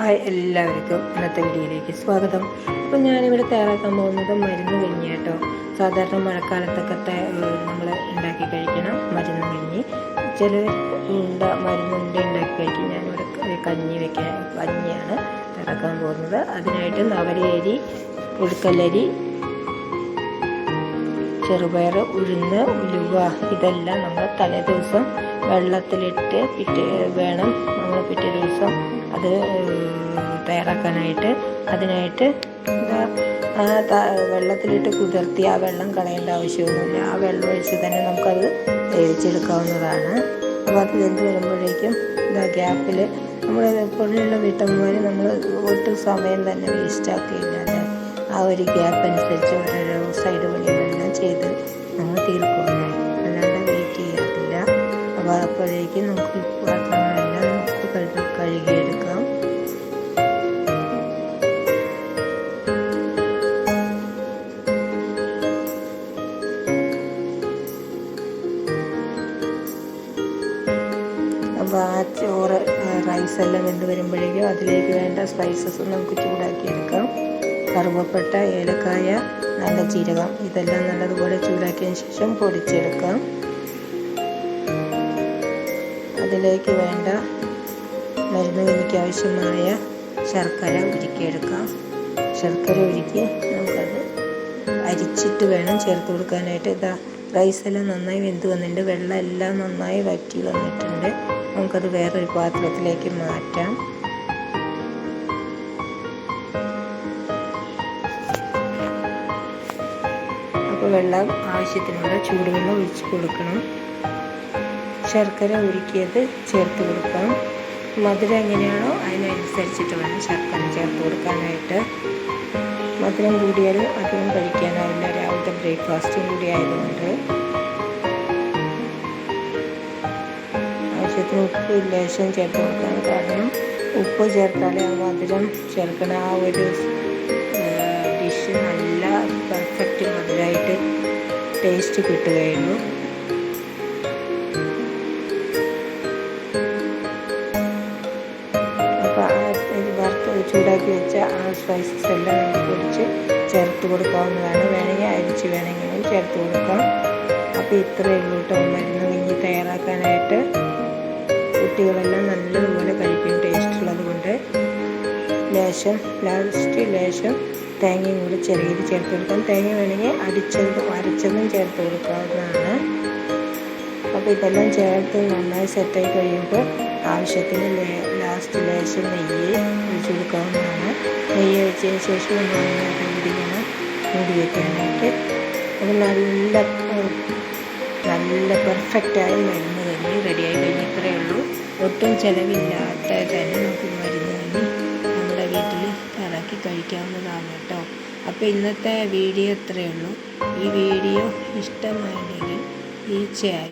Hi എല്ലാവർക്കും ഇന്നത്തെ വീഡിയോയിലേക്ക് സ്വാഗതം. അപ്പം ഞാനിവിടെ തയ്യാറാക്കാൻ പോകുന്നത് മരുന്ന് കഞ്ഞി കേട്ടോ. സാധാരണ മഴക്കാലത്തൊക്കെ നമ്മൾ ഉണ്ടാക്കി കഴിക്കണം മരുന്ന് കഞ്ഞി ചില ഉണ്ട മരുന്നുണ്ട ഉണ്ടാക്കി കഴിക്കും. ഞാനിവിടെ കഞ്ഞി വെക്കാൻ കഞ്ഞിയാണ് തയ്യാറാക്കാൻ പോകുന്നത്. അതിനായിട്ട് നവരയരി ഉടുക്കലരി ചെറുപയർ ഉഴുന്ന് ഉലുവ ഇതെല്ലാം നമ്മൾ തലേ ദിവസം വെള്ളത്തിലിട്ട് പിറ്റേ വേണം നമ്മൾ പിറ്റേ ദിവസം അത് തയ്യാറാക്കാനായിട്ട്. അതിനായിട്ട് എന്താ വെള്ളത്തിലിട്ട് കുതിർത്തി ആ വെള്ളം കളയേണ്ട ആവശ്യമൊന്നുമില്ല. ആ വെള്ളം ഒഴിച്ച് തന്നെ നമുക്കത് വേവിച്ചെടുക്കാവുന്നതാണ്. അപ്പോൾ അത് വെന്ത് വരുമ്പോഴേക്കും എന്താ ഗ്യാപ്പിൽ നമ്മൾ പുള്ളിയുള്ള വീട്ടമ്മമാർ നമ്മൾ ഒട്ടും സമയം തന്നെ വേസ്റ്റാക്കിയില്ലാതെ ആ ഒരു ഗ്യാപ്പ് അനുസരിച്ച് ഓരോരോ സൈഡ് പണികളെല്ലാം ചെയ്ത് അപ്പോഴേക്കും നമുക്ക് പാത്രങ്ങളെല്ലാം നമുക്ക് കഴുകി കഴുകിയെടുക്കാം. അപ്പോൾ ആ ചോറ് റൈസ് എല്ലാം വെന്ത് വരുമ്പോഴേക്കും അതിലേക്ക് വേണ്ട സ്പൈസസ് നമുക്ക് ചൂടാക്കിയെടുക്കാം. കറുവപ്പട്ട ഏലക്കായ നല്ല ജീരകം ഇതെല്ലാം നല്ലതുപോലെ ചൂടാക്കിയതിന് ശേഷം പൊടിച്ചെടുക്കാം. അതിലേക്ക് വേണ്ട മരുന്ന് എനിക്ക് ആവശ്യമായ ശർക്കര ഉരുക്കിയെടുക്കാം. ശർക്കര ഉരുക്കി നമുക്കത് അരിച്ചിട്ട് വേണം ചേർത്ത് കൊടുക്കാനായിട്ട്. ഇതാ റൈസ് എല്ലാം നന്നായി വെന്ത് വന്നിട്ടുണ്ട്. വെള്ളം എല്ലാം നന്നായി വറ്റി വന്നിട്ടുണ്ട്. നമുക്കത് വേറൊരു പാത്രത്തിലേക്ക് മാറ്റാം. അപ്പോൾ വെള്ളം ആവശ്യത്തിനുള്ള ചൂടുവെള്ളം ഒഴിച്ച് കൊടുക്കണം. ശർക്കര ഉരുക്കിയത് ചേർത്ത് കൊടുക്കാം മധുരം എങ്ങനെയാണോ അതിനനുസരിച്ചിട്ട് വേണം ശർക്കര ചേർത്ത് കൊടുക്കാനായിട്ട്. മധുരം കൂടിയാൽ അധികം കഴിക്കാനാവില്ല. രാവിലത്തെ ബ്രേക്ക്ഫാസ്റ്റും കൂടി ആയതുകൊണ്ട്. ആവശ്യത്തിന് ഉപ്പ് ലേശം ചേർത്ത് കൊടുക്കാൻ കാരണം ഉപ്പ് ചേർത്താലേ ആ മധുരം ചേർക്കണ ആ ഒരു ഡിഷ് നല്ല പെർഫെക്റ്റ് മധുരമായിട്ട് ടേസ്റ്റ് കിട്ടുകയുള്ളൂ. വെച്ച ആ സ്പൈസസ് എല്ലാം നമുക്ക് പൊടിച്ച് ചേർത്ത് കൊടുക്കാവുന്നതാണ്. വേണമെങ്കിൽ അരിച്ച് വേണമെങ്കിൽ ചേർത്ത് കൊടുക്കാം. അപ്പോൾ ഇത്രയേ ഉള്ളൂ കേട്ടോ. മരുന്ന് കഞ്ഞി തയ്യാറാക്കാനായിട്ട് കുട്ടികളെല്ലാം നല്ലതുപോലെ കഴിക്കും. ടേസ്റ്റ് ഉള്ളതുകൊണ്ട് ലേശം ലാസ്റ്റ് ലേശം തേങ്ങയും കൂടി ചെറിയ ചേർത്ത് കൊടുക്കാം. തേങ്ങ വേണമെങ്കിൽ അടിച്ചതും അരച്ചതും ചേർത്ത് കൊടുക്കാവുന്നതാണ്. അപ്പോൾ ഇതെല്ലാം ചേർത്ത് നന്നായി സെറ്റായി കഴിയുമ്പോൾ ആവശ്യത്തിന് ലാസ്റ്റ് ലേശം നെയ്യ് ഒഴിച്ചു കൊടുക്കാവുന്നതാണ്. നെയ്യ് വെച്ചതിന് ശേഷം മൂടിക്കണം മൂടി വയ്ക്കാനായിട്ട് അത് നല്ല നല്ല പെർഫെക്റ്റായി മരുന്ന് കഞ്ഞി റെഡിയായി കഴിഞ്ഞ് ഇത്രയേ ഉള്ളൂ. ഒട്ടും ചിലവില്ലാത്ത തന്നെ നമുക്ക് മരുന്ന് തന്നെ നമ്മുടെ വീട്ടിൽ തയ്യാറാക്കി കഴിക്കാവുന്നതാണ് കേട്ടോ. അപ്പോൾ ഇന്നത്തെ വീഡിയോ ഇത്രയേ ഉള്ളൂ. ഈ വീഡിയോ ഇഷ്ടമായെങ്കിൽ തീർച്ചയായും